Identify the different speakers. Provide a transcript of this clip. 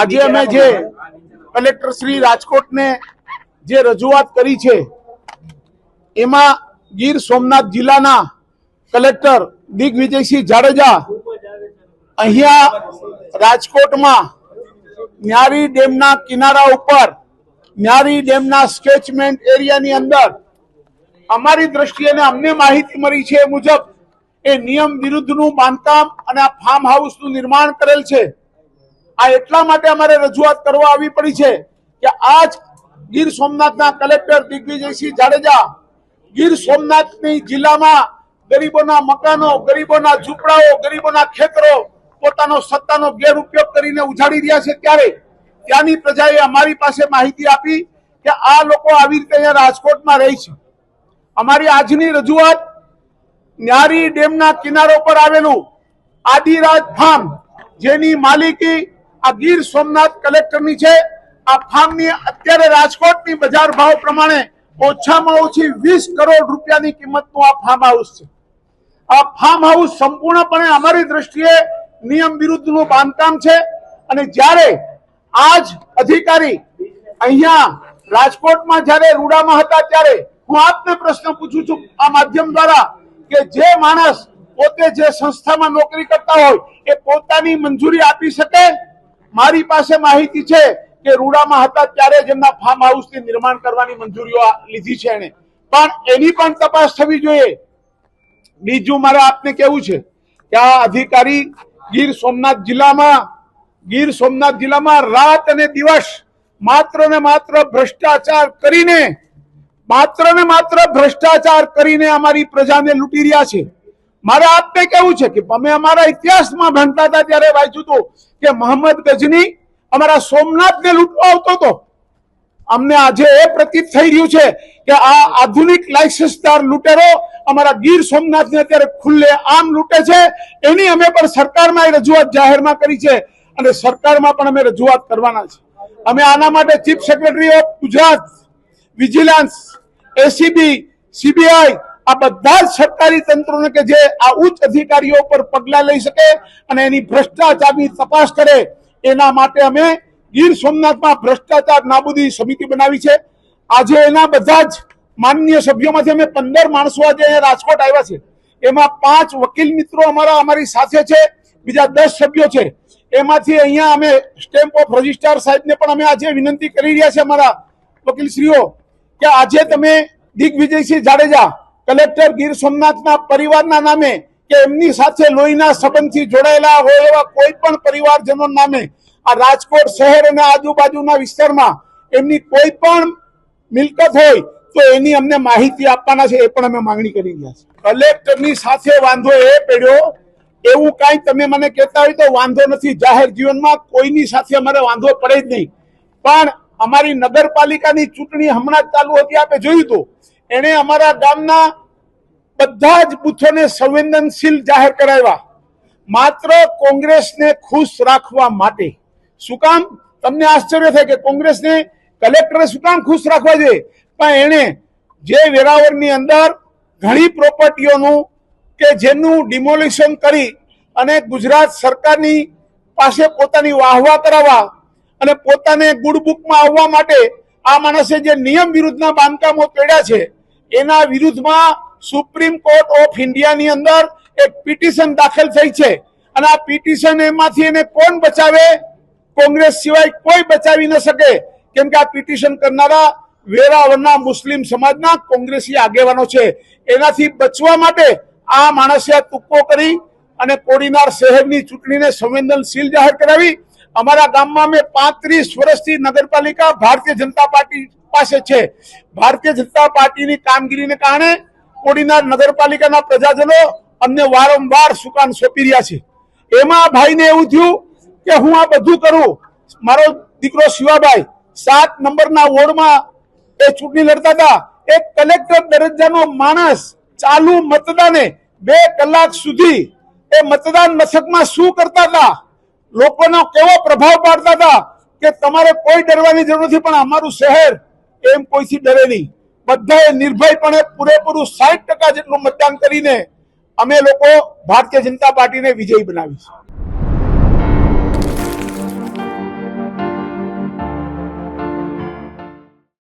Speaker 1: આજે અમે જે કલેક્ટર શ્રી રાજકોટને જે રજૂઆત કરી છે, એમાં ગીર સોમનાથ જિલ્લાના કલેક્ટર દિગ્વિજયસિંહ જાડેજા અહીંયા રાજકોટમાં ન્યારી ડેમના કિનારા ઉપર, ન્યારી ડેમના સ્કેચમેન્ટ એરિયાની અંદર અમારી દ્રષ્ટિએ અમને માહિતી મળી છે મુજબ, એ નિયમ વિરુદ્ધનું બાંધકામ અને આ ફાર્મ હાઉસનું નિર્માણ કરેલ છે. આ એટલા માટે અમારે રજૂઆત કરવા આવી પડી છે કે આજ ગીર સોમનાથના કલેક્ટર દિગ્વિજયસિંહ જાડેજા ગીર સોમનાથની જિલ્લામાં ગરીબોના મકાનો, ગરીબોના ઝૂંપડાઓ, ગરીબોના ખેતરો પોતાનો સત્તાનો ગેરઉપયોગ કરીને ઉજાડી રહ્યા છે ત્યારે ત્યાંની પ્રજાએ અમારી પાસે માહિતી આપી કે આ લોકો આવી રીતે અહીંયા રાજકોટમાં રહે છે. અમારી આજની રજૂઆત ન્યારી ડેમના કિનારો પર આવેલું આદિરાજ ફાર્મ, જેની માલિકી આ ગીર સોમનાથ કલેક્ટરની છે. આ ફાર્મની અત્યારે રાજકોટની બજાર ભાવ પ્રમાણે ઓછામાં ઓછી વીસ કરોડ રૂપિયાની કિંમતનું આ ફાર્મ હાઉસ છે. આ ફાર્મ હાઉસ સંપૂર્ણપણે અમારી દ્રષ્ટિએ નિયમ વિરુદ્ધનું બાંધકામ છે અને જ્યારે આજ અધિકારી અહીંયા રાજકોટમાં જ્યારે રૂડામાં હતા ત્યારે હું આપને પ્રશ્ન પૂછું છું આ માધ્યમ દ્વારા કે જે માણસ પોતે જે સંસ્થામાં નોકરી કરતા હોય એ પોતાની મંજૂરી આપી શકે? મારી પાસે માહિતી છે કે રૂડામાં હતા ત્યારે જેમના ફાર્મ હાઉસની નિર્માણ કરવાની મંજૂરીઓ લીધી છે એને પણ એની પણ તપાસ થવી જોઈએ. બીજું મારે આપને કેવું છે કે આ અધિકારી ગીર સોમનાથ જિલ્લામાં, ગીર સોમનાથ જિલ્લામાં રાત અને દિવસ માત્ર ને માત્ર ભ્રષ્ટાચાર કરીને, માત્ર ને માત્ર ભ્રષ્ટાચાર કરીને અમારી પ્રજાને લૂંટી રહ્યા છે. મારે આપને કેવું છે કે અમે અમારા ઇતિહાસમાં ભણતા હતા ત્યારે વાંચ્યું હતું કે મોહમ્મદ ગજની અમારા સોમનાથને લૂંટવા આવતો હતો. અમને આજે એ પ્રતીત થઈ રહ્યું છે કે આ આધુનિક લાયસન્સદાર લૂંટેરો અમારા ગીર સોમનાથને અત્યારે ખુલ્લે આમ લૂંટે છે. એની અમે પણ સરકારમાં એ રજૂઆત જાહેરમાં કરી છે અને સરકારમાં પણ અમે રજૂઆત કરવાના છે. અમે આના માટે chief secretary of Gujarat, vigilance, ACB, CBI આ બધા જ સરકારી તંત્રોને કે જે આ ઉચ્ચ અધિકારીઓ પર પગલા લઈ શકે અને એની ભ્રષ્ટાચારની તપાસ કરે, એના માટે અમે ગીર સોમનાથમાં ભ્રષ્ટાચાર નાબૂદી સમિતિ બનાવી છે. આજે એના બધા જ માનનીય સભ્યોમાંથી અમે પંદર માણસો આજે રાજકોટ આવ્યા છે. એમાં પાંચ વકીલ મિત્રો અમારા અમારી સાથે છે, બીજા દસ સભ્યો છે. એમાંથી અહીંયા અમે સ્ટેમ્પ ઓફ રજિસ્ટ્રાર સાહેબને પણ અમે આજે વિનંતી કરી રહ્યા છે અમારા વકીલશ્રીઓ કે આજે તમે દિગ્વિજયસિંહ જાડેજા કલેક્ટર ગીર સોમનાથના પરિવારના નામે કે એમની સાથે લોહીના સંબંધથી જોડાયેલા હોય એવા કોઈ પણ પરિવારજનો નામે આ રાજકોટ શહેર અને આજુબાજુના વિસ્તારમાં એમની કોઈ પણ મિલકત હોય તો એની અમને માહિતી આપવાના છે, એ પણ અમે માંગણી કરી રહ્યા છે કલેક્ટરની સાથે વાંધો એ પડ્યો, એવું કાંઈ તમે મને કહેતા હોય તો વાંધો નથી, જાહેર જીવનમાં કોઈની સાથે અમારે વાંધો પડે જ નહીં. પણ અમારી નગરપાલિકાની ચૂંટણી હમણાં જ ચાલુ હતી આપણે જોયું હતું. એણે અમારા ગામના બધા જ બુથોને સંવેદનશીલ જાહેર કરાવ્યા. માત્ર કોંગ્રેસને ખુશ રાખવા માટે. શું કામ? તમને આશ્ચર્ય થાય કે કોંગ્રેસને કલેક્ટરે શું કામ ખુશ રાખવા જોઈએ? પણ એણે જે વેરાવળની અંદર ઘણી પ્રોપર્ટીઓનું કે જેનું ડિમોલિશન કરી અને ગુજરાત સરકારની પાસે પોતાની વાહવા કરાવવા અને પોતાને ગુડ બુકમાં આવવા માટે આ માણસે જે નિયમ વિરુદ્ધના બાંધકામો કર્યા છે, એના વિરુદ્ધમાં સુપ્રીમ કોર્ટ ઓફ ઇન્ડિયાની અંદર એક પિટિશન દાખલ થઈ છે. અને આ પિટિશન એમાંથી એને કોણ બચાવે? કોંગ્રેસ સિવાય કોઈ બચાવી ન શકે. કેમ કે આ પિટિશન કરનારા વેરાવળના મુસ્લિમ સમાજના કોંગ્રેસી આગેવાનો છે. એનાથી બચવા માટે આ માણસે આ તુક્કો કરી અને કોડીનાર શહેરની ચૂંટણીને સંવેદનશીલ જાહેર કરાવી. અમારા ગામમાં અમે પાંત્રીસ વર્ષથી નગરપાલિકા ભારતીય જનતા પાર્ટી પાસે છે. ભારતીય જનતા પાર્ટીની કામગીરીને કારણે કોડીનાર નગરપાલિકાના પ્રજાજનો અમને વારંવાર સુકાન સોંપી રહ્યા છે. એમાં ભાઈને એવું થયું કે હું આ બધું કરું. મારો દીકરો શિવાભાઈ સાત નંબરના વોર્ડમાં એ ચૂંટણી લડતા હતા. એક કલેક્ટર દરજ્જાનો માણસ ચાલુ મતદાને બે કલાક સુધી એ મતદાન મથકમાં શું કરતા હતા? લોકોનો કેવો પ્રભાવ પાડતા હતા કે તમારે કોઈ ડરવાની જરૂર નથી, પણ અમારું શહેર એમ કોઈથી ડરે નહીં. બધાએ નિર્ભયપણે પૂરેપૂરું સાઠ ટકા જેટલું મતદાન કરીને અમે લોકો ભારતીય જનતા પાર્ટીને વિજયી બનાવી છે